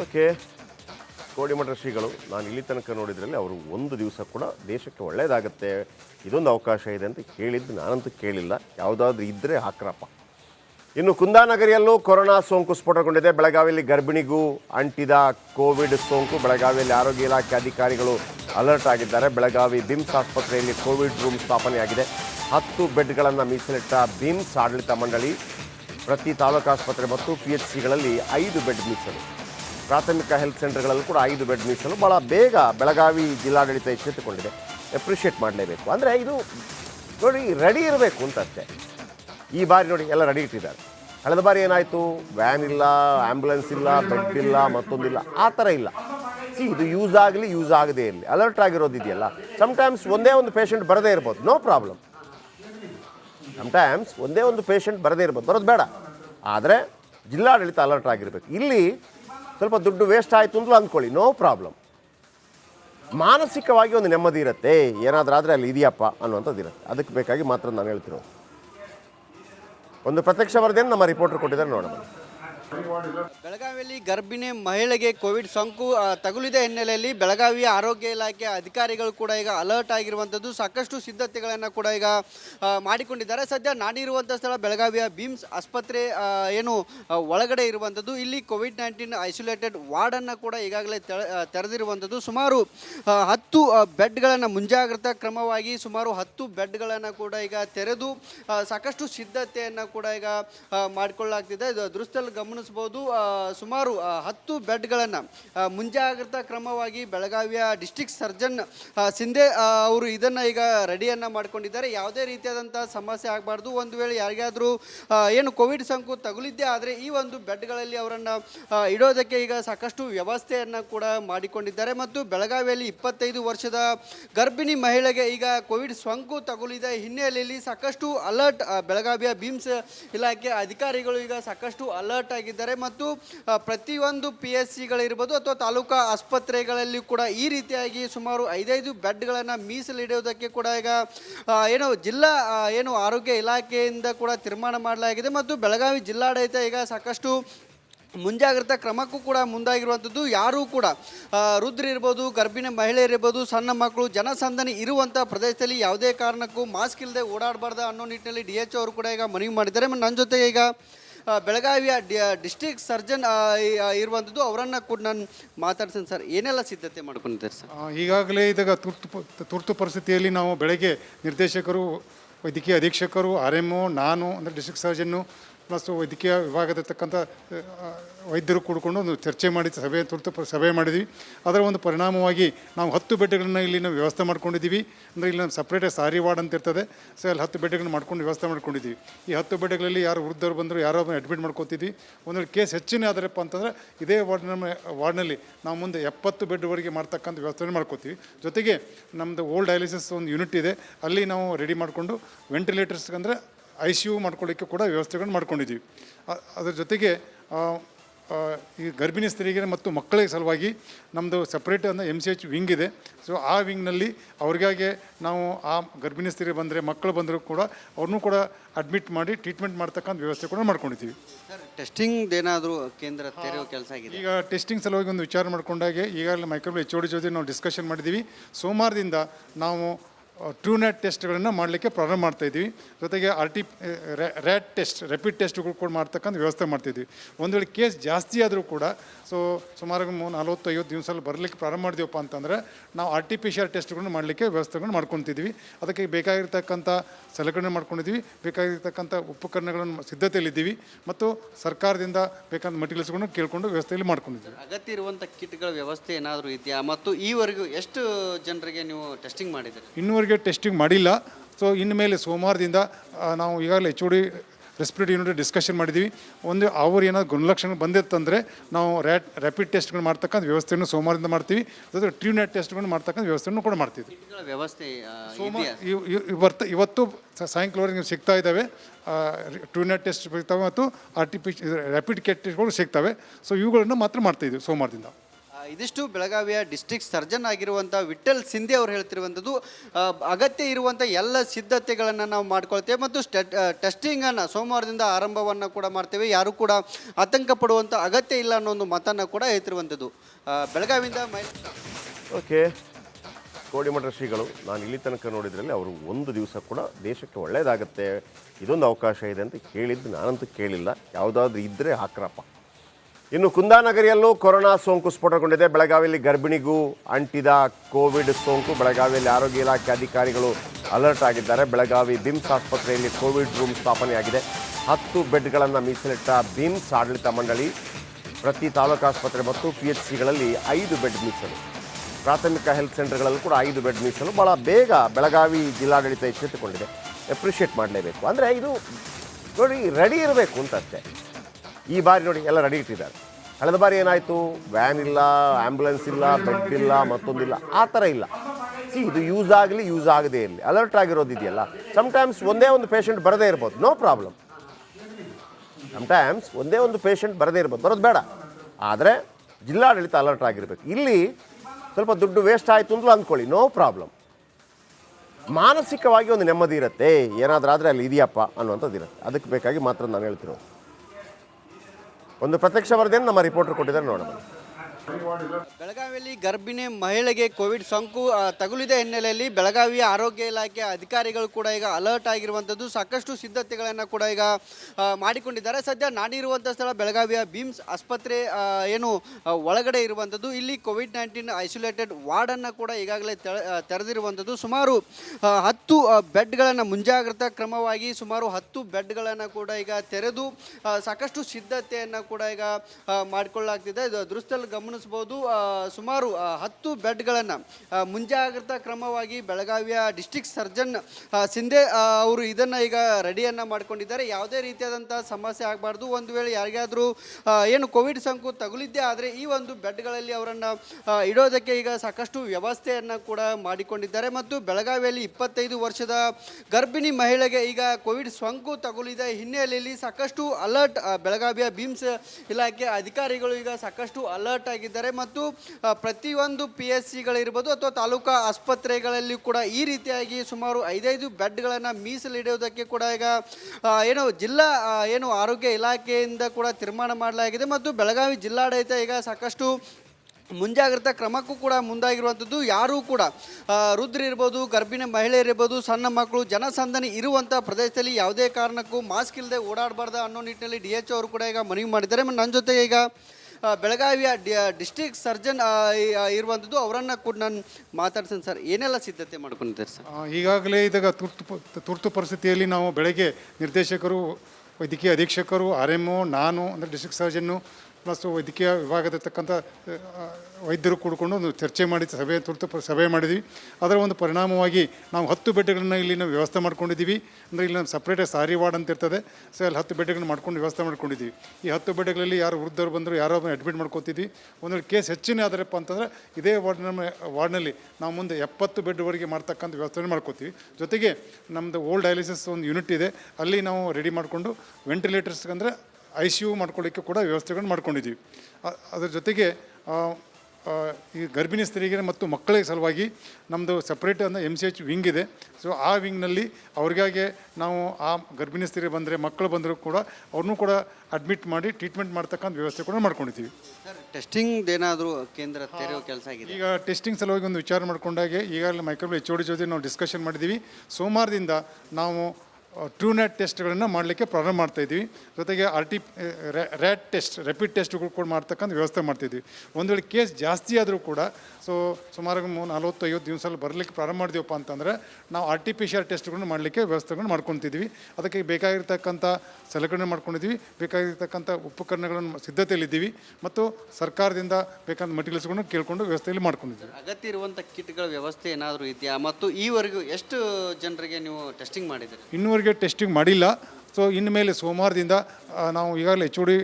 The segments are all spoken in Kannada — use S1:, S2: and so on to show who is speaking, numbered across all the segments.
S1: ಓಕೆ. ಕೋಡಿಮಠ ಶ್ರೀಗಳು, ನಾನು ಇಲ್ಲಿ ತನಕ ನೋಡಿದ್ರಲ್ಲಿ ಅವರು ಒಂದು ದಿವಸ ಕೂಡ ದೇಶಕ್ಕೆ ಒಳ್ಳೆಯದಾಗತ್ತೆ ಇದೊಂದು ಅವಕಾಶ ಇದೆ ಅಂತ ಕೇಳಿದ್ದು ನಾನಂತೂ ಕೇಳಿಲ್ಲ. ಯಾವುದಾದ್ರೂ ಇದ್ದರೆ ಹಾಕ್ರಪ್ಪ. ಇನ್ನು ಕುಂದಾನಗರಿಯಲ್ಲೂ ಕೊರೋನಾ ಸೋಂಕು ಸ್ಫೋಟಗೊಂಡಿದೆ. ಬೆಳಗಾವಿಯಲ್ಲಿ ಗರ್ಭಿಣಿಗೂ ಅಂಟಿದ ಕೋವಿಡ್ ಸೋಂಕು. ಬೆಳಗಾವಿಯಲ್ಲಿ ಆರೋಗ್ಯ ಇಲಾಖೆ ಅಧಿಕಾರಿಗಳು ಅಲರ್ಟ್ ಆಗಿದ್ದಾರೆ. ಬೆಳಗಾವಿ ಬಿಮ್ಸ್ ಆಸ್ಪತ್ರೆಯಲ್ಲಿ ಕೋವಿಡ್ ರೂಮ್ ಸ್ಥಾಪನೆಯಾಗಿದೆ. ಹತ್ತು ಬೆಡ್ಗಳನ್ನು ಮೀಸಲಿಟ್ಟ ಬಿಮ್ಸ್ ಆಡಳಿತ ಮಂಡಳಿ ಪ್ರತಿ ತಾಲೂಕು ಆಸ್ಪತ್ರೆ ಮತ್ತು ಪಿ ಎಚ್ ಸಿಗಳಲ್ಲಿ ಐದು ಬೆಡ್ ಮೀಸಲು. ಪ್ರಾಥಮಿಕ ಹೆಲ್ತ್ ಸೆಂಟರ್ಗಳಲ್ಲೂ ಕೂಡ ಐದು ಬೆಡ್ ಮೀಸಲು ಭಾಳ ಬೇಗ ಬೆಳಗಾವಿ ಜಿಲ್ಲಾಡಳಿತ ಎಚ್ಚೆತ್ತುಕೊಂಡಿದೆ. ಎಪ್ರಿಷಿಯೇಟ್ ಮಾಡಲೇಬೇಕು. ಅಂದರೆ ಇದು ನೋಡಿ ರೆಡಿ ಇರಬೇಕು ಅಂತ ಅಷ್ಟೇ. ಈ ಬಾರಿ ನೋಡಿ ಎಲ್ಲ ರೆಡಿ ಇಟ್ಟಿದ್ದಾರೆ. ಕಳೆದ ಬಾರಿ ಏನಾಯಿತು? ವ್ಯಾನ್ ಇಲ್ಲ ಆ್ಯಂಬುಲೆನ್ಸ್ ಇಲ್ಲ ಬೆಡ್ ಇಲ್ಲ, ಮತ್ತೊಂದಿಲ್ಲ. ಆ ಥರ ಇಲ್ಲ. ಸಿ ಇದು ಯೂಸ್ ಆಗಲಿ ಯೂಸ್ ಆಗದೇ ಇರಲಿ. ಅಲರ್ಟ್ ಆಗಿರೋದು ಇದೆಯಲ್ಲ. ಸಮ್ಟೈಮ್ಸ್ ಒಂದೇ ಒಂದು ಪೇಷಂಟ್ ಬರದೇ ಇರ್ಬೋದು. ನೋ ಪ್ರಾಬ್ಲಮ್ ಸಮ್ಟೈಮ್ಸ್ ಒಂದೇ ಒಂದು ಪೇಷಂಟ್ ಬರದೇ ಇರ್ಬೋದು. ಬರೋದು ಬೇಡ. ಆದರೆ ಜಿಲ್ಲಾಡಳಿತ ಅಲರ್ಟ್ ಆಗಿರಬೇಕು. ಇಲ್ಲಿ ಸ್ವಲ್ಪ ದುಡ್ಡು ವೇಸ್ಟ್ ಆಯಿತು ಅಂತಲೂ ಅಂದ್ಕೊಳ್ಳಿ ನೋ ಪ್ರಾಬ್ಲಮ್ ಮಾನಸಿಕವಾಗಿ ಒಂದು ನೆಮ್ಮದಿ ಇರುತ್ತೆ, ಏನಾದರೂ ಆದರೆ ಅಲ್ಲಿ ಇದೆಯಪ್ಪ ಅನ್ನುವಂಥದ್ದು ಇರುತ್ತೆ. ಅದಕ್ಕೆ ಬೇಕಾಗಿ ಮಾತ್ರ ನಾನು ಹೇಳ್ತಿರೋದು. ಒಂದು ಪ್ರತ್ಯಕ್ಷ ವರದಿಯನ್ನು ನಮ್ಮ ರಿಪೋರ್ಟರ್ ಕೊಟ್ಟಿದ್ದಾರೆ, ನೋಡೋಣ.
S2: ಬೆಳಗಾವಿಯಲ್ಲಿ ಗರ್ಭಿಣಿ ಮಹಿಳೆಗೆ ಕೋವಿಡ್ ಸೋಂಕು ತಗುಲಿದೆ ಹಿನ್ನೆಲೆಯಲ್ಲಿ ಬೆಳಗಾವಿಯ ಆರೋಗ್ಯ ಇಲಾಖೆ ಅಧಿಕಾರಿಗಳು ಕೂಡ ಈಗ ಅಲರ್ಟ್ ಆಗಿರುವಂಥದ್ದು. ಸಾಕಷ್ಟು ಸಿದ್ಧತೆಗಳನ್ನು ಕೂಡ ಈಗ ಮಾಡಿಕೊಂಡಿದ್ದಾರೆ. ಸದ್ಯ ನಾಡಿರುವಂಥ ಸ್ಥಳ ಬೆಳಗಾವಿಯ ಬಿಮ್ಸ್ ಆಸ್ಪತ್ರೆ ಏನು ಒಳಗಡೆ ಇರುವಂಥದ್ದು. ಇಲ್ಲಿ ಕೋವಿಡ್ ನೈನ್ಟೀನ್ ಐಸೋಲೇಟೆಡ್ ವಾರ್ಡನ್ನು ಕೂಡ ಈಗಾಗಲೇ ತೆರೆದಿರುವಂಥದ್ದು. ಸುಮಾರು ಹತ್ತು ಬೆಡ್ಗಳನ್ನು ಮುಂಜಾಗ್ರತಾ ಕ್ರಮವಾಗಿ ಸುಮಾರು ಹತ್ತು ಬೆಡ್ಗಳನ್ನು ಕೂಡ ಈಗ ತೆರೆದು ಸಾಕಷ್ಟು ಸಿದ್ಧತೆಯನ್ನು ಕೂಡ ಈಗ ಮಾಡಿಕೊಳ್ಳಲಾಗ್ತಿದೆ. ಇದು ದೃಶ್ಯದಲ್ಲಿ ಗಮನಿಸ್ಬೋದು ಸುಮಾರು ಹತ್ತು ಬೆಡ್ಗಳನ್ನು ಮುಂಜಾಗ್ರತಾ ಕ್ರಮವಾಗಿ ಬೆಳಗಾವಿಯ ಡಿಸ್ಟಿಕ್ ಸರ್ಜನ್ ಸಿಂಧೆ ಅವರು ಇದನ್ನು ಈಗ ರೆಡಿಯನ್ನು ಮಾಡ್ಕೊಂಡಿದ್ದಾರೆ. ಯಾವುದೇ ರೀತಿಯಾದಂಥ ಸಮಸ್ಯೆ ಆಗಬಾರ್ದು. ಒಂದು ವೇಳೆ ಯಾರಿಗಾದರೂ ಏನು ಕೋವಿಡ್ ಸೋಂಕು ತಗುಲಿದ್ದೇ ಆದರೆ ಈ ಒಂದು ಬೆಡ್ಗಳಲ್ಲಿ ಅವರನ್ನು ಇಡೋದಕ್ಕೆ ಈಗ ಸಾಕಷ್ಟು ವ್ಯವಸ್ಥೆಯನ್ನು ಕೂಡ ಮಾಡಿಕೊಂಡಿದ್ದಾರೆ. ಮತ್ತು ಬೆಳಗಾವಿಯಲ್ಲಿ ಇಪ್ಪತ್ತೈದು ವರ್ಷದ ಗರ್ಭಿಣಿ ಮಹಿಳೆಗೆ ಈಗ ಕೋವಿಡ್ ಸೋಂಕು ತಗುಲಿದ ಹಿನ್ನೆಲೆಯಲ್ಲಿ ಸಾಕಷ್ಟು ಅಲರ್ಟ್ ಬೆಳಗಾವಿಯ ಬಿಮ್ಸ್ ಇಲಾಖೆ ಅಧಿಕಾರಿಗಳು ಈಗ ಸಾಕಷ್ಟು ಅಲರ್ಟ್ ಆಗಿದ್ದಾರೆ ಮತ್ತು ಪ್ರತಿಯೊಂದು ಪಿ ಎಸ್ ಸಿಗಳಿರ್ಬೋದು ಅಥವಾ ತಾಲೂಕಾ ಆಸ್ಪತ್ರೆಗಳಲ್ಲಿ ಕೂಡ ಈ ರೀತಿಯಾಗಿ ಸುಮಾರು ಐದೈದು ಬೆಡ್ಗಳನ್ನು ಮೀಸಲಿಡುವುದಕ್ಕೆ ಕೂಡ ಈಗ ಏನು ಜಿಲ್ಲಾ ಏನು ಆರೋಗ್ಯ ಇಲಾಖೆಯಿಂದ ಕೂಡ ತೀರ್ಮಾನ ಮಾಡಲಾಗಿದೆ ಮತ್ತು ಬೆಳಗಾವಿ ಜಿಲ್ಲಾಡಳಿತ ಈಗ ಸಾಕಷ್ಟು ಮುಂಜಾಗ್ರತಾ ಕ್ರಮಕ್ಕೂ ಕೂಡ ಮುಂದಾಗಿರುವಂಥದ್ದು. ಯಾರೂ ಕೂಡ ಇರ್ಬೋದು ಗರ್ಭಿಣಿ ಮಹಿಳೆಯರಿರ್ಬೋದು, ಸಣ್ಣ ಮಕ್ಕಳು, ಜನಸಂದಣಿ ಇರುವಂಥ ಪ್ರದೇಶದಲ್ಲಿ ಯಾವುದೇ ಕಾರಣಕ್ಕೂ ಮಾಸ್ಕ್ ಇಲ್ಲದೆ ಓಡಾಡಬಾರ್ದು ಅನ್ನೋ ನಿಟ್ಟಿನಲ್ಲಿ ಡಿ ಎಚ್ ಅವರು ಕೂಡ ಈಗ ಮನವಿ ಮಾಡಿದ್ದಾರೆ. ನನ್ನ ಜೊತೆಗೆ ಈಗ ಬೆಳಗಾವಿಯ ಡಿಸ್ಟಿಕ್ ಸರ್ಜನ್ ಇರುವಂಥದ್ದು ಅವರನ್ನು ಕೂಡ ನಾನು ಮಾತಾಡ್ತೀನಿ ಸರ್. ಏನೆಲ್ಲ ಸಿದ್ಧತೆ ಮಾಡ್ಕೊಂಡಿದ್ದಾರೆ ಸರ್?
S3: ಈಗಾಗಲೇ ಇದಾಗ ತುರ್ತು ತುರ್ತು ಪರಿಸ್ಥಿತಿಯಲ್ಲಿ ನಾವು ಬೆಳಗ್ಗೆ ನಿರ್ದೇಶಕರು, ವೈದ್ಯಕೀಯ ಅಧೀಕ್ಷಕರು, ಆರ್ ಎಂ ನಾನು ಅಂದರೆ ಡಿಸ್ಟ್ರಿಕ್ಟ್ ಸರ್ಜನ್ನು ಪ್ಲಸ್ ವೈದ್ಯಕೀಯ ವಿಭಾಗದಿರ್ತಕ್ಕಂಥ ವೈದ್ಯರು ಕೂಡಿಕೊಂಡು ಒಂದು ಚರ್ಚೆ ಮಾಡಿ, ಸಭೆ ತುರ್ತು ಸಭೆ ಮಾಡಿದ್ವಿ. ಅದರ ಒಂದು ಪರಿಣಾಮವಾಗಿ ನಾವು ಹತ್ತು ಬೆಡ್ಗಳನ್ನು ಇಲ್ಲಿ ನಾವು ವ್ಯವಸ್ಥೆ ಮಾಡ್ಕೊಂಡಿದ್ದೀವಿ. ಅಂದರೆ ಇಲ್ಲಿ ನಮ್ಮ ಸಪ್ರೇಟ್ ಸಾರಿ ವಾರ್ಡ್ ಅಂತ ಇರ್ತದೆ. ಸೊ ಅಲ್ಲಿ ಹತ್ತು ಬೆಡ್ಗಳನ್ನು ಮಾಡ್ಕೊಂಡು ವ್ಯವಸ್ಥೆ ಮಾಡ್ಕೊಂಡಿದ್ದೀವಿ. ಈ ಹತ್ತು ಬೆಡ್ಗಳಲ್ಲಿ ಯಾರು ವೃದ್ಧರು ಬಂದರು, ಯಾರೋ ಅಡ್ಮಿಟ್ ಮಾಡ್ಕೊತಿದ್ವಿ. ಒಂದು ಕೇಸ್ ಹೆಚ್ಚಿನ ಆದರಪ್ಪ ಅಂತಂದರೆ, ಇದೇ ವಾರ್ಡ್ ನಮ್ಮ, ವಾರ್ಡ್ನಲ್ಲಿ ನಾವು ಮುಂದೆ ಎಪ್ಪತ್ತು ಬೆಡ್ವರೆಗೆ ಮಾಡ್ತಕ್ಕಂಥ ವ್ಯವಸ್ಥೆ ಮಾಡ್ಕೋತೀವಿ ಜೊತೆಗೆ ನಮ್ಮದು ಓಲ್ಡ್ ಡಯಾಲಿಸಿಸ್ ಒಂದು ಯೂನಿಟ್ ಇದೆ. ಅಲ್ಲಿ ನಾವು ರೆಡಿ ಮಾಡಿಕೊಂಡು ವೆಂಟಿಲೇಟರ್ಸ್ಗೆ ಅಂದರೆ ಐ ಸಿ ಯು ಮಾಡ್ಕೊಳ್ಳಿಕ್ಕೆ ಕೂಡ ವ್ಯವಸ್ಥೆಗಳನ್ನು ಮಾಡ್ಕೊಂಡಿದ್ದೀವಿ. ಅದರ ಜೊತೆಗೆ ಈ ಗರ್ಭಿಣಿ ಸ್ತ್ರೀಗೆ ಮತ್ತು ಮಕ್ಕಳಿಗೆ ಸಲುವಾಗಿ ನಮ್ಮದು ಸಪ್ರೇಟ್ ಅಂದರೆ ಎಂ ಸಿ ಎಚ್ ವಿಂಗ್ ಇದೆ. ಸೊ ಆ ವಿಂಗ್ನಲ್ಲಿ ಅವ್ರಿಗಾಗಿ ನಾವು ಆ ಗರ್ಭಿಣಿ ಸ್ತ್ರೀ ಬಂದರೆ ಮಕ್ಕಳು ಬಂದರೂ ಕೂಡ ಅವ್ರನ್ನೂ ಕೂಡ ಅಡ್ಮಿಟ್ ಮಾಡಿ ಟ್ರೀಟ್ಮೆಂಟ್ ಮಾಡ್ತಕ್ಕಂಥ ವ್ಯವಸ್ಥೆ ಕೂಡ ಮಾಡ್ಕೊಂಡಿದ್ದೀವಿ.
S2: ಟೆಸ್ಟಿಂಗ್ ಏನಾದರೂ ಕೇಂದ್ರ ಕೆಲಸ ಆಗಿದೆ?
S3: ಈಗ ಟೆಸ್ಟಿಂಗ್ ಸಲುವಾಗಿ ಒಂದು ವಿಚಾರ ಮಾಡಿಕೊಂಡಾಗೆ ಈಗಾಗಲೇ ಮೈಕ್ರೋಬ್ ಎಚ್ ಓ ಡಿ ಜೊತೆ ನಾವು ಡಿಸ್ಕಷನ್ ಮಾಡಿದ್ದೀವಿ. ಸೋಮವಾರದಿಂದ ನಾವು ಟ್ರೂನೆಟ್ ಟೆಸ್ಟ್ಗಳನ್ನು ಮಾಡಲಿಕ್ಕೆ ಪ್ರಾರಂಭ ಮಾಡ್ತಾ ಇದ್ದೀವಿ. ಜೊತೆಗೆ R T RAT test rapid ಟೆಸ್ಟ್ಗಳು ಕೂಡ ಮಾಡ್ತಕ್ಕಂಥ ವ್ಯವಸ್ಥೆ ಮಾಡ್ತಿದ್ವಿ ಒಂದು ವೇಳೆ ಕೇಸ್ ಜಾಸ್ತಿ ಆದರೂ ಕೂಡ ಸೊ ಸುಮಾರು ಮೂ- ನಲ್ವತ್ತು ಐವತ್ತು ದಿವಸದಲ್ಲಿ ಬರಲಿಕ್ಕೆ ಪ್ರಾರಂಭ ಮಾಡಿದೀವಪ್ಪ ಅಂತಂದರೆ ನಾವು R T P C R ಟೆಸ್ಟ್ಗಳನ್ನು ಮಾಡಲಿಕ್ಕೆ ವ್ಯವಸ್ಥೆಗಳನ್ನು ಮಾಡ್ಕೊತಿದ್ವಿ. ಅದಕ್ಕೆ ಬೇಕಾಗಿರ್ತಕ್ಕಂಥ ಸಲಕರಣೆ ಮಾಡ್ಕೊಂಡಿದ್ದೀವಿ ಬೇಕಾಗಿರ್ತಕ್ಕಂಥ ಉಪಕರಣಗಳನ್ನು ಸಿದ್ಧತೆಯಲ್ಲಿದ್ದೀವಿ. ಮತ್ತು ಸರ್ಕಾರದಿಂದ ಬೇಕಾದ ಮಟೀರಿಯಲ್ಸ್ಗಳನ್ನು ಕೇಳಿಕೊಂಡು ವ್ಯವಸ್ಥೆಯಲ್ಲಿ ಮಾಡ್ಕೊಂಡಿದ್ದೀವಿ.
S2: ಅಗತ್ಯ ಇರುವಂಥ ಕಿಟ್ಗಳ ವ್ಯವಸ್ಥೆ ಏನಾದರೂ ಇದೆಯಾ? ಮತ್ತು ಈವರೆಗೂ ಎಷ್ಟು ಜನರಿಗೆ ನೀವು ಟೆಸ್ಟಿಂಗ್ ಮಾಡಿದ್ದೀರಿ?
S3: ಇನ್ನುವರೆಗೆ ಟೆಸ್ಟಿಂಗ್ ಮಾಡಿಲ್ಲ. ಸೊ ಇನ್ನು ಮೇಲೆ ಸೋಮವಾರದಿಂದ ನಾವು ಈಗಾಗಲೇ H D respiratory unit discussion ಮಾಡಿದ್ದೀವಿ ಒಂದು ಅವ್ರು ಏನಾದ್ರು ಗುಣಲಕ್ಷಣ ಬಂದಿತ್ತಂದರೆ ನಾವು ರ್ಯಾಟ್ ರ್ಯಾಪಿಡ್ ಟೆಸ್ಟ್ಗಳು ಮಾಡ್ತಕ್ಕಂಥ ವ್ಯವಸ್ಥೆಯನ್ನು ಸೋಮವಾರದಿಂದ ಮಾಡ್ತೀವಿ. ಜೊತೆಗೆ ಟ್ರೀ ನೆಟ್ ಟೆಸ್ಟ್ಗಳು ಮಾಡ್ತಕ್ಕಂಥ ವ್ಯವಸ್ಥೆಯನ್ನು ಕೂಡ ಮಾಡ್ತೀವಿ
S2: ವ್ಯವಸ್ಥೆ
S3: ಸೋಮವಾರ ಇವತ್ತು ಇವತ್ತು ಸಾಯಂಕಾಲವರೆಗೆ ನೀವು ಸಿಗ್ತಾ ಇದ್ದಾವೆ. ಟ್ರೂನೆಟ್ ಟೆಸ್ಟ್ ಸಿಗ್ತವೆ ಮತ್ತು ಆರ್ ಟಿ ಪಿ ರ್ಯಾಪಿಡ್ ಕೆಟ್ ಟೆಸ್ಟ್ಗಳು ಸಿಗ್ತವೆ. ಸೊ ಇವುಗಳನ್ನು ಮಾತ್ರ ಮಾಡ್ತಾಯಿದ್ವಿ ಸೋಮವಾರದಿಂದ.
S2: ಇದಿಷ್ಟು ಬೆಳಗಾವಿಯ ಡಿಸ್ಟ್ರಿಕ್ಟ್ ಸರ್ಜನ್ ಆಗಿರುವಂಥ ವಿಠಲ್ ಸಿಂಧೆ ಅವರು ಹೇಳ್ತಿರುವಂಥದ್ದು ಅಗತ್ಯ ಇರುವಂಥ ಎಲ್ಲ ಸಿದ್ಧತೆಗಳನ್ನು ನಾವು ಮಾಡ್ಕೊಳ್ತೇವೆ ಮತ್ತು ಟೆಸ್ಟಿಂಗನ್ನು ಸೋಮವಾರದಿಂದ ಆರಂಭವನ್ನು ಕೂಡ ಮಾಡ್ತೇವೆ. ಯಾರು ಕೂಡ ಆತಂಕ ಪಡುವಂಥ ಅಗತ್ಯ ಇಲ್ಲ ಅನ್ನೋ ಒಂದು ಮಾತನ್ನು ಕೂಡ ಹೇಳ್ತಿರುವಂಥದ್ದು. ಬೆಳಗಾವಿಯಿಂದ
S1: ಓಕೆ. ಕೋಡಿಮಠ ಶ್ರೀಗಳು, ನಾನು ಇಲ್ಲಿ ತನಕ ನೋಡಿದ್ರಲ್ಲಿ ಅವರು ಒಂದು ದಿವಸ ಕೂಡ ದೇಶಕ್ಕೆ ಒಳ್ಳೆಯದಾಗತ್ತೆ ಇದೊಂದು ಅವಕಾಶ ಇದೆ ಅಂತ ಕೇಳಿದ್ದು ನಾನಂತೂ ಕೇಳಿಲ್ಲ. ಯಾವುದಾದ್ರೂ ಇದ್ದರೆ ಹಾಕ್ರಪ್ಪ ಇನ್ನು ಕುಂದಾನಗರಿಯಲ್ಲೂ ಕೊರೋನಾ ಸೋಂಕು ಸ್ಫೋಟಗೊಂಡಿದೆ. ಬೆಳಗಾವಿಯಲ್ಲಿ ಗರ್ಭಿಣಿಗೂ ಅಂಟಿದ ಕೋವಿಡ್ ಸೋಂಕು. ಬೆಳಗಾವಿಯಲ್ಲಿ ಆರೋಗ್ಯ ಇಲಾಖೆ ಅಧಿಕಾರಿಗಳು ಅಲರ್ಟ್ ಆಗಿದ್ದಾರೆ. ಬೆಳಗಾವಿ ಬಿಮ್ಸ್ ಆಸ್ಪತ್ರೆಯಲ್ಲಿ ಕೋವಿಡ್ ರೂಮ್ ಸ್ಥಾಪನೆಯಾಗಿದೆ. ಹತ್ತು ಬೆಡ್ಗಳನ್ನು ಮೀಸಲಿಟ್ಟ ಬಿಮ್ಸ್ ಆಡಳಿತ ಮಂಡಳಿ ಪ್ರತಿ ತಾಲೂಕು ಆಸ್ಪತ್ರೆ ಮತ್ತು ಪಿ ಎಚ್ ಸಿಗಳಲ್ಲಿ ಐದು ಬೆಡ್ ಮೀಸಲು. ಪ್ರಾಥಮಿಕ ಹೆಲ್ತ್ ಸೆಂಟರ್ಗಳಲ್ಲೂ ಕೂಡ ಐದು ಬೆಡ್ ಮೀಸಲು ಭಾಳ ಬೇಗ ಬೆಳಗಾವಿ ಜಿಲ್ಲಾಡಳಿತ ಎಚ್ಚೆತ್ತುಕೊಂಡಿದೆ. ಎಪ್ರಿಷಿಯೇಟ್ ಮಾಡಲೇಬೇಕು. ಅಂದರೆ ಇದು ನೋಡಿ ರೆಡಿ ಇರಬೇಕು ಅಂತ ಅಷ್ಟೇ ಈ ಬಾರಿ ನೋಡಿ ಎಲ್ಲ ರೆಡಿ ಇಟ್ಟಿದ್ದಾರೆ. ಕಳೆದ ಬಾರಿ ಏನಾಯಿತು? ವ್ಯಾನ್ ಇಲ್ಲ ಆ್ಯಂಬುಲೆನ್ಸ್ ಇಲ್ಲ ಬೆಡ್ ಇಲ್ಲ, ಮತ್ತೊಂದಿಲ್ಲ. ಆ ಥರ ಇಲ್ಲ. ಸಿ ಇದು ಯೂಸ್ ಆಗಲಿ ಯೂಸ್ ಆಗದೇ ಇರಲಿ. ಅಲರ್ಟ್ ಆಗಿರೋದು ಇದೆಯಲ್ಲ. ಸಮ್ಟೈಮ್ಸ್ ಒಂದೇ ಒಂದು ಪೇಷಂಟ್ ಬರದೇ ಇರ್ಬೋದು. ನೋ ಪ್ರಾಬ್ಲಮ್ ಸಮಟೈಮ್ಸ್ ಒಂದೇ ಒಂದು ಪೇಷಂಟ್ ಬರದೇ ಇರ್ಬೋದು. ಬರೋದು ಬೇಡ. ಆದರೆ ಜಿಲ್ಲಾಡಳಿತ ಅಲರ್ಟ್ ಆಗಿರಬೇಕು. ಇಲ್ಲಿ ಸ್ವಲ್ಪ ದುಡ್ಡು ವೇಸ್ಟ್ ಆಯಿತು ಅಂತಲೂ ಅಂದ್ಕೊಳ್ಳಿ. ನೋ ಪ್ರಾಬ್ಲಮ್ ಮಾನಸಿಕವಾಗಿ ಒಂದು ನೆಮ್ಮದಿ ಇರುತ್ತೆ. ಏನಾದರೂ ಆದರೆ ಅಲ್ಲಿ ಇದೆಯಪ್ಪ ಅನ್ನುವಂಥದ್ದು ಇರುತ್ತೆ. ಅದಕ್ಕೆ ಬೇಕಾಗಿ ಮಾತ್ರ ನಾನು ಹೇಳ್ತಿರೋದು. ಒಂದು ಪ್ರತ್ಯಕ್ಷ ವರದಿಯನ್ನು ನಮ್ಮ ರಿಪೋರ್ಟರ್ ಕೊಟ್ಟಿದ್ದಾರೆ ನೋಡೋಣ.
S2: ಬೆಳಗಾವಿಯಲ್ಲಿ ಗರ್ಭಿಣಿ ಮಹಿಳೆಗೆ ಕೋವಿಡ್ ಸೋಂಕು ತಗುಲಿದೆ ಹಿನ್ನೆಲೆಯಲ್ಲಿ ಬೆಳಗಾವಿಯ ಆರೋಗ್ಯ ಇಲಾಖೆ ಅಧಿಕಾರಿಗಳು ಕೂಡ ಈಗ ಅಲರ್ಟ್ ಆಗಿರುವಂಥದ್ದು. ಸಾಕಷ್ಟು ಸಿದ್ಧತೆಗಳನ್ನು ಕೂಡ ಈಗ ಮಾಡಿಕೊಂಡಿದ್ದಾರೆ. ಸದ್ಯ ನಾನಿರುವಂಥ ಸ್ಥಳ ಬೆಳಗಾವಿಯ ಬಿಮ್ಸ್ ಆಸ್ಪತ್ರೆ ಏನು ಒಳಗಡೆ ಇರುವಂಥದ್ದು. ಇಲ್ಲಿ ಕೋವಿಡ್ ನೈನ್ಟೀನ್ ಐಸೋಲೇಟೆಡ್ ವಾರ್ಡನ್ನು ಕೂಡ ಈಗಾಗಲೇ ತೆರೆದಿರುವಂಥದ್ದು. ಸುಮಾರು ಹತ್ತು ಬೆಡ್ಗಳನ್ನು ಮುಂಜಾಗ್ರತಾ ಕ್ರಮವಾಗಿ ಸುಮಾರು ಹತ್ತು ಬೆಡ್ಗಳನ್ನು ಕೂಡ ಈಗ ತೆರೆದು ಸಾಕಷ್ಟು ಸಿದ್ಧತೆಯನ್ನು ಕೂಡ ಈಗ ಮಾಡಿಕೊಳ್ಳಲಾಗ್ತಿದೆ. ಇದು ದೃಶ್ಯದಲ್ಲಿ ಗಮನಿಸ್ಬೋದು ಸುಮಾರು ಹತ್ತು ಬೆಡ್ಗಳನ್ನು ಮುಂಜಾಗ್ರತಾ ಕ್ರಮವಾಗಿ ಬೆಳಗಾವಿಯ ಡಿಸ್ಟಿಕ್ ಸರ್ಜನ್ ಸಿಂಧೆ ಅವರು ಇದನ್ನು ಈಗ ರೆಡಿಯನ್ನು ಮಾಡಿಕೊಂಡಿದ್ದಾರೆ. ಯಾವುದೇ ರೀತಿಯಾದಂಥ ಸಮಸ್ಯೆ ಆಗಬಾರ್ದು. ಒಂದು ವೇಳೆ ಯಾರಿಗಾದರೂ ಏನು ಕೋವಿಡ್ ಸೋಂಕು ತಗುಲಿದ್ದೇ ಆದರೆ ಈ ಒಂದು ಬೆಡ್ಗಳಲ್ಲಿ ಅವರನ್ನು ಇಡೋದಕ್ಕೆ ಈಗ ಸಾಕಷ್ಟು ವ್ಯವಸ್ಥೆಯನ್ನು ಕೂಡ ಮಾಡಿಕೊಂಡಿದ್ದಾರೆ. ಮತ್ತು ಬೆಳಗಾವಿಯಲ್ಲಿ ಇಪ್ಪತ್ತೈದು ವರ್ಷದ ಗರ್ಭಿಣಿ ಮಹಿಳೆಗೆ ಈಗ ಕೋವಿಡ್ ಸೋಂಕು ತಗುಲಿದ ಹಿನ್ನೆಲೆಯಲ್ಲಿ ಸಾಕಷ್ಟು ಅಲರ್ಟ್ ಬೆಳಗಾವಿಯ ಬೀಮ್ಸ್ ಇಲಾಖೆ ಅಧಿಕಾರಿಗಳು ಈಗ ಸಾಕಷ್ಟು ಅಲರ್ಟ್ ಆಗಿದ್ದಾರೆ ಮತ್ತು ಪ್ರತಿಯೊಂದು ಪಿ ಎಸ್ ಸಿಗಳಿರ್ಬೋದು ಅಥವಾ ತಾಲೂಕಾ ಆಸ್ಪತ್ರೆಗಳಲ್ಲಿ ಕೂಡ ಈ ರೀತಿಯಾಗಿ ಸುಮಾರು ಐದೈದು ಬೆಡ್ಗಳನ್ನು ಮೀಸಲಿಡುವುದಕ್ಕೆ ಕೂಡ ಈಗ ಏನು ಜಿಲ್ಲಾ ಏನು ಆರೋಗ್ಯ ಇಲಾಖೆಯಿಂದ ಕೂಡ ತೀರ್ಮಾನ ಮಾಡಲಾಗಿದೆ ಮತ್ತು ಬೆಳಗಾವಿ ಜಿಲ್ಲಾಡಳಿತ ಈಗ ಸಾಕಷ್ಟು ಮುಂಜಾಗ್ರತಾ ಕ್ರಮಕ್ಕೂ ಕೂಡ ಮುಂದಾಗಿರುವಂಥದ್ದು. ಯಾರೂ ಕೂಡ ಇರ್ಬೋದು ಗರ್ಭಿಣಿ ಮಹಿಳೆಯರಿರ್ಬೋದು, ಸಣ್ಣ ಮಕ್ಕಳು, ಜನಸಂದಣಿ ಇರುವಂಥ ಪ್ರದೇಶದಲ್ಲಿ ಯಾವುದೇ ಕಾರಣಕ್ಕೂ ಮಾಸ್ಕ್ ಇಲ್ಲದೆ ಓಡಾಡಬಾರ್ದು ಅನ್ನೋ ನಿಟ್ಟಿನಲ್ಲಿ ಡಿ ಎಚ್ ಅವರು ಕೂಡ ಈಗ ಮನವಿ ಮಾಡಿದ್ದಾರೆ. ಮತ್ತು ನನ್ನ ಜೊತೆಗೆ ಈಗ ಬೆಳಗಾವಿಯ ಡಿಸ್ಟ್ರಿಕ್ಟ್ ಸರ್ಜನ್ ಇರುವಂಥದ್ದು ಅವರನ್ನು ಕೂಡ ನಾನು ಮಾತಾಡ್ತೀನಿ ಸರ್. ಏನೆಲ್ಲ ಸಿದ್ಧತೆ ಮಾಡ್ಕೊಂಡಿದ್ದಾರೆ ಸರ್?
S3: ಈಗಾಗಲೇ ಇದಾಗ ತುರ್ತು ತುರ್ತು ಪರಿಸ್ಥಿತಿಯಲ್ಲಿ ನಾವು ಬೆಳಗ್ಗೆ ನಿರ್ದೇಶಕರು, ವೈದ್ಯಕೀಯ ಅಧೀಕ್ಷಕರು, ಆರ್ ಎಂ ನಾನು ಅಂದರೆ ಡಿಸ್ಟ್ರಿಕ್ಟ್ ಸರ್ಜನ್ನು ಪ್ಲಸ್ ವೈದ್ಯಕೀಯ ವಿಭಾಗದಿರ್ತಕ್ಕಂಥ ವೈದ್ಯರು ಕೂಡಿಕೊಂಡು ಒಂದು ಚರ್ಚೆ ಮಾಡಿ, ಸಭೆ ತುರ್ತು ಸಭೆ ಮಾಡಿದ್ವಿ. ಅದರ ಒಂದು ಪರಿಣಾಮವಾಗಿ ನಾವು ಹತ್ತು ಬೆಡ್ಗಳನ್ನು ಇಲ್ಲಿ ನಾವು ವ್ಯವಸ್ಥೆ ಮಾಡ್ಕೊಂಡಿದ್ದೀವಿ. ಅಂದರೆ ಇಲ್ಲಿ ನಮ್ಮ ಸಪ್ರೇಟ್ ಸಾರಿ ವಾರ್ಡ್ ಅಂತ ಇರ್ತದೆ. ಸೊ ಅಲ್ಲಿ ಹತ್ತು ಬೆಡ್ಗಳನ್ನು ಮಾಡ್ಕೊಂಡು ವ್ಯವಸ್ಥೆ ಮಾಡ್ಕೊಂಡಿದ್ದೀವಿ. ಈ ಹತ್ತು ಬೆಡ್ಗಳಲ್ಲಿ ಯಾರು ವೃದ್ಧರು ಬಂದರು ಯಾರೋ ಅಡ್ಮಿಟ್ ಮಾಡ್ಕೋತಿದ್ವಿ. ಒಂದು ಕೇಸ್ ಹೆಚ್ಚಿನ ಆದರಪ್ಪ ಅಂತಂದರೆ, ಇದೇ ವಾರ್ಡ್ ನಮ್ಮ ವಾರ್ಡ್ನಲ್ಲಿ ನಾವು ಮುಂದೆ ಎಪ್ಪತ್ತು ಬೆಡ್ವರೆಗೆ ಮಾಡ್ತಕ್ಕಂಥ ವ್ಯವಸ್ಥೆ ಮಾಡ್ಕೋತೀವಿ. ಜೊತೆಗೆ ನಮ್ಮದು ಓಲ್ಡ್ ಡಯಾಲಿಸಿಸ್ ಒಂದು ಯೂನಿಟ್ ಇದೆ. ಅಲ್ಲಿ ನಾವು ರೆಡಿ ಮಾಡಿಕೊಂಡು ವೆಂಟಿಲೇಟರ್ಸ್ಗೆ ಅಂದರೆ ಐ ಸಿ ಯು ಮಾಡ್ಕೊಳ್ಳಿಕ್ಕೆ ಕೂಡ ವ್ಯವಸ್ಥೆಗಳನ್ನು ಮಾಡ್ಕೊಂಡಿದ್ದೀವಿ. ಅದರ ಜೊತೆಗೆ ಈ ಗರ್ಭಿಣಿ ಸ್ತ್ರೀಯರಿಗೆ ಮತ್ತು ಮಕ್ಕಳಿಗೆ ಸಲುವಾಗಿ ನಮ್ಮದು ಸಪ್ರೇಟ್ ಅಂದರೆ ಎಂ ಸಿ ಎಚ್ ವಿಂಗ್ ಇದೆ. ಸೊ ಆ ವಿಂಗ್ನಲ್ಲಿ ಅವ್ರಿಗಾಗಿ ನಾವು ಆ ಗರ್ಭಿಣಿ ಸ್ತ್ರೀ ಬಂದರೆ ಮಕ್ಕಳು ಬಂದರೂ ಕೂಡ ಅವ್ರನ್ನೂ ಕೂಡ ಅಡ್ಮಿಟ್ ಮಾಡಿ ಟ್ರೀಟ್ಮೆಂಟ್ ಮಾಡ್ತಕ್ಕಂಥ ವ್ಯವಸ್ಥೆ ಕೂಡ ಮಾಡ್ಕೊಂಡಿದ್ದೀವಿ.
S2: ಟೆಸ್ಟಿಂಗ್ ಏನಾದರೂ ಕೇಂದ್ರ ತೆರೆಯುವ ಕೆಲಸ ಆಗಿದೆ?
S3: ಈಗ ಟೆಸ್ಟಿಂಗ್ ಸಲುವಾಗಿ ಒಂದು ವಿಚಾರ ಮಾಡಿಕೊಂಡಾಗೆ ಈಗಾಗಲೇ ಮೈಕ್ರೋಬ್ ಎಚ್ ಡಿ ಜೊತೆ ನಾವು ಡಿಸ್ಕಷನ್ ಮಾಡಿದ್ದೀವಿ. ಸೋಮವಾರದಿಂದ ನಾವು ಟ್ರೂ ನೆಟ್ ಟೆಸ್ಟ್ಗಳನ್ನು ಮಾಡಲಿಕ್ಕೆ ಪ್ರಾರಂಭ ಮಾಡ್ತಾ ಇದ್ದೀವಿ. ಜೊತೆಗೆ R T RAT test rapid ಟೆಸ್ಟ್ಗಳು ಕೂಡ ಮಾಡ್ತಕ್ಕಂಥ ವ್ಯವಸ್ಥೆ ಮಾಡ್ತಿದ್ವಿ ಒಂದು ವೇಳೆ ಕೇಸ್ ಜಾಸ್ತಿ ಆದರೂ ಕೂಡ ಸೊ ಸುಮಾರು ನಲವತ್ತು ಐವತ್ತು ದಿವಸದಲ್ಲಿ ಬರಲಿಕ್ಕೆ ಪ್ರಾರಂಭ ಮಾಡಿದೀವಪ್ಪ ಅಂತಂದರೆ ನಾವು R T P C R ಟೆಸ್ಟ್ಗಳನ್ನು ಮಾಡಲಿಕ್ಕೆ ವ್ಯವಸ್ಥೆಗಳನ್ನು ಮಾಡ್ಕೊತಿದ್ವಿ ಅದಕ್ಕೆ ಬೇಕಾಗಿರ್ತಕ್ಕಂಥ ಸಲಕರಣೆ ಮಾಡ್ಕೊಂಡಿದ್ದೀವಿ. ಬೇಕಾಗಿರ್ತಕ್ಕಂಥ ಉಪಕರಣಗಳನ್ನು ಸಿದ್ಧತೆಯಲ್ಲಿದ್ದೀವಿ. ಮತ್ತು ಸರ್ಕಾರದಿಂದ ಬೇಕಾದ ಮಟೀರಿಯಲ್ಸ್ಗಳನ್ನು ಕೇಳಿಕೊಂಡು ವ್ಯವಸ್ಥೆಯಲ್ಲಿ ಮಾಡ್ಕೊಂಡಿದ್ದೀವಿ.
S2: ಅಗತ್ಯ ಇರುವಂಥ ಕಿಟ್ಗಳ ವ್ಯವಸ್ಥೆ ಏನಾದರೂ ಇದೆಯಾ? ಮತ್ತು ಈವರೆಗೂ ಎಷ್ಟು ಜನರಿಗೆ ನೀವು ಟೆಸ್ಟಿಂಗ್ ಮಾಡಿದ್ದೀರಿ?
S3: ಇನ್ನೂವರೆಗೆ ಟೆಸ್ಟಿಂಗ್ ಮಾಡಿಲ್ಲ. ಸೊ ಇನ್ನು ಮೇಲೆ ಸೋಮವಾರದಿಂದ ನಾವು ಈಗಾಗಲೇ H D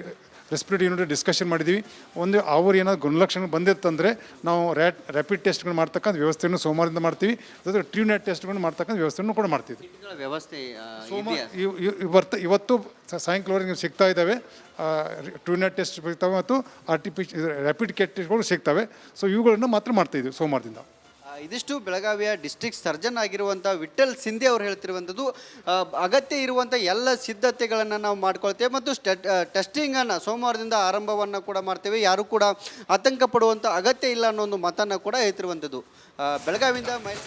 S3: respiratory unit discussion ಮಾಡಿದ್ದೀವಿ ಒಂದು ಅವ್ರು ಏನಾದ್ರು ಗುಣಲಕ್ಷಣ ಬಂದಿತ್ತಂದರೆ ನಾವು ರ್ಯಾಟ್ ರ್ಯಾಪಿಡ್ ಟೆಸ್ಟ್ಗಳು ಮಾಡ್ತಕ್ಕಂಥ ವ್ಯವಸ್ಥೆಯನ್ನು ಸೋಮವಾರದಿಂದ ಮಾಡ್ತೀವಿ. ಜೊತೆ ಟ್ಯೂನೆಟ್ ಟೆಸ್ಟ್ಗಳು ಮಾಡ್ತಕ್ಕಂಥ ವ್ಯವಸ್ಥೆಯನ್ನು ಕೂಡ ಮಾಡ್ತೀವಿ.
S2: ವ್ಯವಸ್ಥೆ
S3: ಇವತ್ತು ಇವತ್ತು ಸಾಯಂಕಾಲವರೆಗೆ ನೀವು ಸಿಗ್ತಾ ಇದ್ದಾವೆ. ಟ್ಯೂನೆಟ್ ಟೆಸ್ಟ್ ಸಿಗ್ತವೆ ಮತ್ತು ಆರ್ ಟಿ ಪಿ ರ್ಯಾಪಿಡ್ ಕೆಟ್ ಟೆಸ್ಟ್ಗಳು ಸಿಗ್ತವೆ. ಸೊ ಇವುಗಳನ್ನು ಮಾತ್ರ ಮಾಡ್ತಾಯಿದ್ದೀವಿ ಸೋಮವಾರದಿಂದ.
S2: ಇದಿಷ್ಟು ಬೆಳಗಾವಿಯ ಡಿಸ್ಟ್ರಿಕ್ಟ್ ಸರ್ಜನ್ ಆಗಿರುವಂಥ ವಿಠಲ್ ಸಿಂಧೆ ಅವರು ಹೇಳ್ತಿರುವಂಥದ್ದು ಅಗತ್ಯ ಇರುವಂಥ ಎಲ್ಲ ಸಿದ್ಧತೆಗಳನ್ನು ನಾವು ಮಾಡ್ಕೊಳ್ತೇವೆ ಮತ್ತು ಟೆಸ್ಟಿಂಗನ್ನು ಸೋಮವಾರದಿಂದ ಆರಂಭವನ್ನು ಕೂಡ ಮಾಡ್ತೇವೆ. ಯಾರು ಕೂಡ ಆತಂಕ ಪಡುವಂಥ ಅಗತ್ಯ ಇಲ್ಲ ಅನ್ನೋ ಒಂದು ಮಾತನ್ನು ಕೂಡ ಹೇಳ್ತಿರುವಂಥದ್ದು. ಬೆಳಗಾವಿಯಿಂದ ಮಹೇಶ್